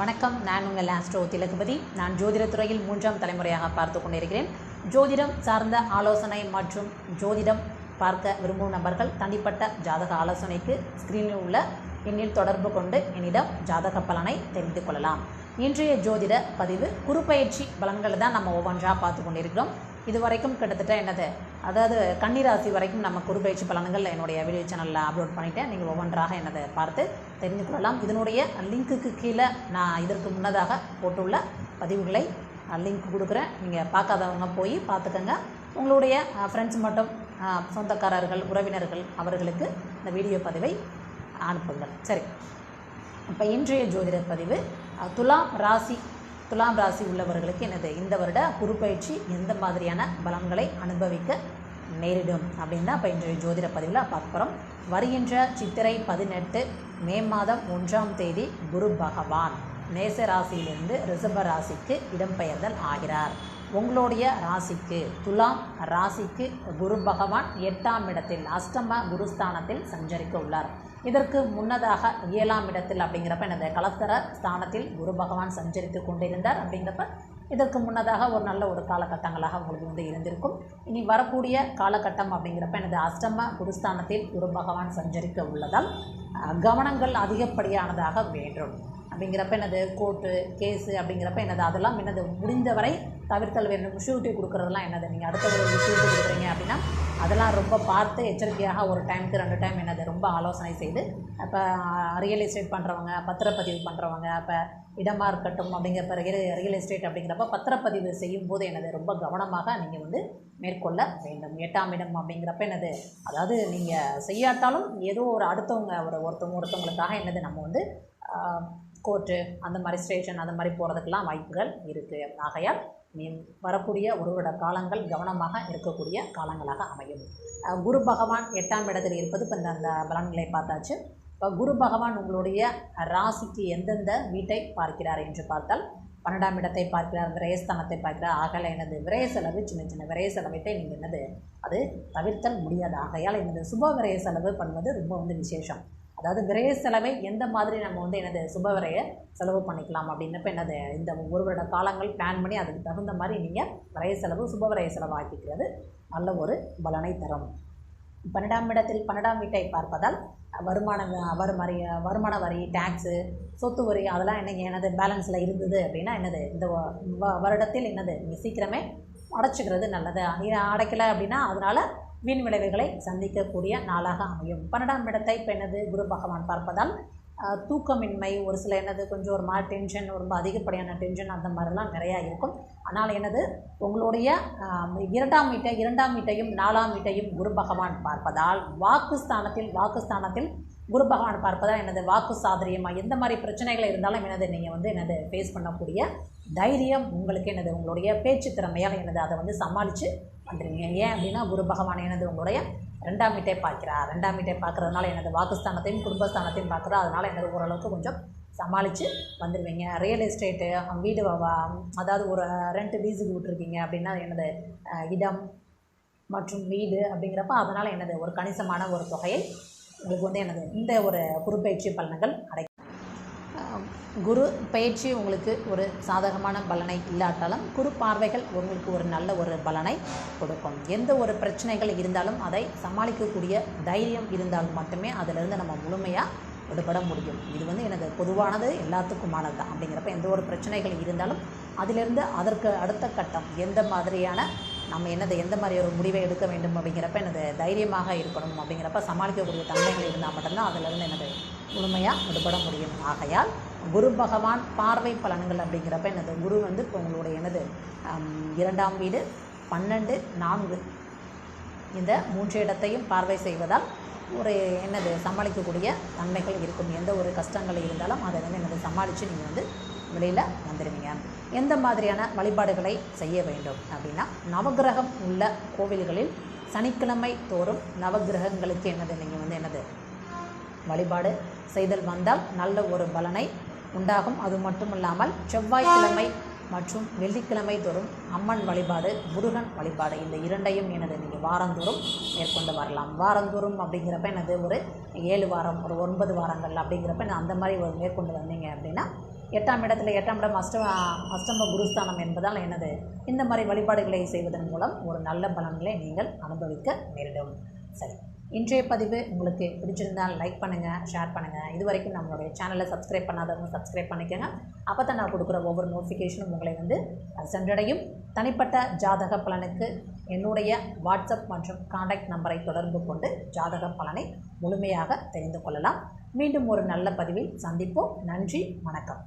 வணக்கம். நான் உங்கள் ஆஸ்ட்ரோ திலகுபதி. நான் ஜோதிடத்துறையில் மூன்றாம் தலைமுறையாக பார்த்து கொண்டிருக்கிறேன். ஜோதிடம் சார்ந்த ஆலோசனை மற்றும் ஜோதிடம் பார்க்க விரும்பும் நபர்கள் தனிப்பட்ட ஜாதக ஆலோசனைக்கு ஸ்க்ரீனில் உள்ள எண்ணில் தொடர்பு கொண்டு என்னிடம் ஜாதக பலனை தெரிந்து கொள்ளலாம். இன்றைய ஜோதிட பதிவு குறுப்பயிற்சி பலன்களை தான் நம்ம ஒவ்வொன்றாக பார்த்து கொண்டிருக்கிறோம். இது வரைக்கும் கிட்டத்தட்ட என்னது? அதாவது கன்னிராசி வரைக்கும் நம்ம குறுப்பயிற்சி பலன்கள் என்னுடைய வீடியோ சேனலில் அப்லோட் பண்ணிவிட்டேன் நீங்கள் ஒவ்வொன்றாக என்னதை பார்த்து தெரிந்து கொள்ளலாம். இதனுடைய லிங்க்குக்கு கீழே நான் இதற்கு முன்னதாக போட்டுள்ள பதிவுகளை லிங்க் கொடுக்குறேன். நீங்கள் பார்க்காதவங்க போய் பார்த்துக்கோங்க. உங்களுடைய ஃப்ரெண்ட்ஸ் மட்டும் சொந்தக்காரர்கள் உறவினர்கள் அவர்களுக்கு இந்த வீடியோ பதிவை அனுப்புங்கள். சரி. இப்போ இன்றைய ஜோதிடர் பதிவு துலாம் ராசி துலாம் ராசி உள்ளவர்களுக்கு என்னது இந்த வருட குறுப்பயிற்சி எந்த மாதிரியான பலன்களை அனுபவிக்க நேரிடும் அப்படின்னு தான் இப்போ இன்றைய ஜோதிட பதிவில் பார்க்க போகிறோம் வருகின்ற சித்திரை பதினெட்டு மே மாதம் ஒன்றாம் தேதி குரு பகவான் மேச ராசியிலிருந்து ரிஷப ராசிக்கு இடம்பெயர்தல் ஆகிறார். உங்களுடைய ராசிக்கு துலாம் ராசிக்கு குரு பகவான் எட்டாம் இடத்தில் அஷ்டம குருஸ்தானத்தில் சஞ்சரிக்க உள்ளார். இதற்கு முன்னதாக ஏழாம் இடத்தில் அப்படிங்கிறப்ப எனது கலத்தர ஸ்தானத்தில் குரு பகவான் சஞ்சரித்து கொண்டிருந்தார். அப்படிங்கிறப்ப இதற்கு முன்னதாக ஒரு நல்ல ஒரு காலகட்டங்களாக உங்களுக்கு வந்து இருந்திருக்கும். இனி வரக்கூடிய காலகட்டம் அப்படிங்கிறப்ப எனது அஷ்டம குருஸ்தானத்தில் குரு பகவான் சஞ்சரிக்க உள்ளதால் கவனங்கள் அதிகப்படியானதாக வேண்டும். அப்படிங்கிறப்ப என்னது? கோர்ட்டு கேஸு அப்படிங்கிறப்ப என்னது? அதெல்லாம் என்னது? முடிந்தவரை தவிர்த்தல் வேணும் ஷூரிட்டி கொடுக்குறதெல்லாம் என்னது? நீங்கள் அடுத்த ஒரு ஷூரிட்டி கொடுக்குறீங்க அப்படின்னா அதெல்லாம் ரொம்ப பார்த்து எச்சரிக்கையாக ஒரு டைமுக்கு ரெண்டு டைம் என்னது? ரொம்ப ஆலோசனை செய்து இப்போ ரியல் எஸ்டேட் பண்ணுறவங்க பத்திரப்பதிவு பண்ணுறவங்க இப்போ இடமா இருக்கட்டும் அப்படிங்கிற ரியல் எஸ்டேட் அப்படிங்கிறப்ப பத்திரப்பதிவு செய்யும் போது என்னது? ரொம்ப கவனமாக நீங்கள் வந்து மேற்கொள்ள வேண்டும். எட்டாம் இடம் அப்படிங்கிறப்ப என்னது? அதாவது நீங்கள் செய்யாட்டாலும் ஏதோ ஒரு அடுத்தவங்க ஒரு ஒருத்தவங்க ஒருத்தவங்களுக்காக என்னது? நம்ம வந்து கோர்ட்டு அந்த மாதிரி ஸ்டேஷன் அந்த மாதிரி போகிறதுக்கெல்லாம் வாய்ப்புகள் இருக்குது ஆகையால் நீ வரக்கூடிய ஒரு வருட காலங்கள் கவனமாக இருக்கக்கூடிய காலங்களாக அமையும். குரு பகவான் எட்டாம் இடத்தில் இருப்பது இப்போ இந்த அந்த பலன்களை பார்த்தாச்சு. இப்போ குரு பகவான் உங்களுடைய ராசிக்கு எந்தெந்த வீட்டை பார்க்கிறார் என்று பார்த்தால் பன்னெண்டாம் இடத்தை பார்க்கிறார் விரயஸ்தானத்தை பார்க்கிறார். ஆகல எனது விரய செலவு சின்ன சின்ன விரய செலவிட்டை நீங்கள் என்னது அது தவிர்த்தல் முடியாது. ஆகையால் எனது சுப விரய செலவு பண்ணுவது ரொம்ப வந்து விசேஷம். அதாவது விரைய செலவை எந்த மாதிரி நம்ம வந்து எனது சுப செலவு பண்ணிக்கலாம் அப்படின்னப்ப என்னது இந்த ஒரு வருட காலங்கள் பிளான் பண்ணி அதுக்கு தகுந்த மாதிரி நீங்கள் விரைய செலவு சுபவிரை செலவு ஆக்கிக்கிறது நல்ல ஒரு பலனை தரும். பன்னெண்டாம் இடத்தில் பன்னெண்டாம் வீட்டை பார்ப்பதால் வருமான வ- வருமான வரி டேக்ஸு சொத்து வரி அதெல்லாம் என்னங்க எனது பேலன்ஸில் இருந்தது அப்படின்னா என்னது இந்த வருடத்தில் என்னது நீங்கள் சீக்கிரமே அடைச்சிக்கிறது நல்லது. நீ அடைக்கலை அப்படின்னா அதனால் வீண் விளைவுகளை சந்திக்கக்கூடிய நாளாக அமையும். பன்னெண்டாம் இடத்தை இப்போ என்னது? குரு பகவான் பார்ப்பதால் தூக்கமின்மை ஒரு சில என்னது? கொஞ்சம் ஒரு மாதிரி டென்ஷன் ரொம்ப அதிகப்படியான டென்ஷன் அந்த மாதிரிலாம் நிறையா இருக்கும். ஆனால் என்னது? உங்களுடைய இரண்டாம் வீட்டை இரண்டாம் வீட்டையும் நாலாம் வீட்டையும் குரு பகவான் பார்ப்பதால் வாக்குஸ்தானத்தில் வாக்குஸ்தானத்தில் குரு பகவான் பார்ப்பதால் எனது வாக்கு சாதரியமாக எந்த மாதிரி பிரச்சனைகள் இருந்தாலும் எனது நீங்கள் வந்து எனது ஃபேஸ் பண்ணக்கூடிய தைரியம் உங்களுக்கு எனது உங்களுடைய பேச்சு திறமையால் எனது அதை வந்து சமாளித்து பண்ணுறீங்க ஏன் அப்படின்னா குரு பகவான் எனது உங்களுடைய ரெண்டாம் வீட்டை பார்க்கிறார். ரெண்டாம் வீட்டை பார்க்குறதுனால எனது வாக்குஸ்தானத்தையும் குடும்பஸ்தானத்தையும் பார்க்குறா அதனால் எனது ஓரளவுக்கு கொஞ்சம் சமாளித்து வந்துடுவீங்க ரியல் எஸ்டேட்டு வீடு அதாவது ஒரு ரெண்ட் லீஸுக்கு விட்ருக்கீங்க அப்படின்னா எனது இடம் மற்றும் வீடு அப்படிங்கிறப்ப அதனால் எனது ஒரு கணிசமான ஒரு தொகையை உங்களுக்கு வந்து எனது இந்த ஒரு குறுப்பயிற்சி பலன்கள் அடை குரு பயிற்சி உங்களுக்கு ஒரு சாதகமான பலனை இல்லாட்டாலும் குரு பார்வைகள் உங்களுக்கு ஒரு நல்ல ஒரு பலனை கொடுக்கும். எந்த ஒரு பிரச்சனைகள் இருந்தாலும் அதை சமாளிக்கக்கூடிய தைரியம் இருந்தால் மட்டுமே அதிலிருந்து நம்ம முழுமையாக விடுபட முடியும். இது வந்து எனக்கு பொதுவானது எல்லாத்துக்குமானது தான் அப்படிங்கிறப்ப எந்த ஒரு பிரச்சனைகள் இருந்தாலும் அதிலிருந்து அதற்கு அடுத்த கட்டம் எந்த மாதிரியான நம்ம என்னது எந்த மாதிரி ஒரு முடிவை எடுக்க வேண்டும் அப்படிங்கிறப்ப எனது தைரியமாக இருக்கணும். அப்படிங்கிறப்ப சமாளிக்கக்கூடிய தன்மைகள் இருந்தால் மட்டும்தான் அதிலிருந்து எனது முழுமையாக விடுபட முடியும். ஆகையால் குரு பகவான் பார்வை பலன்கள் அப்படிங்கிறப்ப எனது குரு வந்து இப்போ உங்களுடைய எனது இரண்டாம் வீடு பன்னெண்டு நான்கு. இந்த மூன்று இடத்தையும் பார்வை செய்வதால் ஒரு என்னது? சமாளிக்கக்கூடிய தன்மைகள் இருக்கும். எந்த ஒரு கஷ்டங்கள் இருந்தாலும் அதை வந்து என்னது? சமாளித்து நீங்கள் வந்து வெளியில் வந்துடுவீங்க எந்த மாதிரியான வழிபாடுகளை செய்ய வேண்டும் அப்படின்னா நவக்கிரகம் உள்ள கோவில்களில் சனிக்கிழமை தோறும் நவக்கிரகங்களுக்கு என்னது? நீங்கள் வந்து என்னது? வழிபாடு செய்தல் வந்தால் நல்ல ஒரு பலனை உண்டாகும். அது மட்டும் இல்லாமல் செவ்வாய்க்கிழமை மற்றும் வெள்ளிக்கிழமை தோறும் அம்மன் வழிபாடு முருகன் வழிபாடு இந்த இரண்டையும் எனது நீங்கள் வாரந்தோறும் மேற்கொண்டு வரலாம். வாரந்தோறும் அப்படிங்கிறப்ப எனது ஒரு ஏழு வாரம் ஒரு ஒன்பது வாரங்கள் அப்படிங்கிறப்ப நான் அந்த மாதிரி ஒரு மேற்கொண்டு வந்தீங்க அப்படின்னா எட்டாம் இடத்துல எட்டாம் இடம் அஷ்ட அஷ்டம குருஸ்தானம் என்பதால் எனது இந்த மாதிரி வழிபாடுகளை செய்வதன் மூலம் ஒரு நல்ல பலன்களை நீங்கள் அனுபவிக்க நேரிடும். சரி. இன்றைய பதிவு உங்களுக்கு பிடிச்சிருந்தால் லைக் பண்ணுங்கள் ஷேர் பண்ணுங்கள் இது வரைக்கும் நம்மளுடைய சேனலை சப்ஸ்கிரைப் பண்ணாதவங்க சப்ஸ்கிரைப் பண்ணிக்கோங்க. அப்போ தான் நான் கொடுக்குற ஒவ்வொரு நோட்டிஃபிகேஷனும் உங்களை வந்து சென்றடையும். தனிப்பட்ட ஜாதக பலனுக்கு என்னுடைய வாட்ஸ்அப் மற்றும் காண்டாக்ட் நம்பரை தொடர்பு கொண்டு ஜாதக பலனை முழுமையாக தெரிந்து கொள்ளலாம். மீண்டும் ஒரு நல்ல பதிவில் சந்திப்போம். நன்றி வணக்கம்.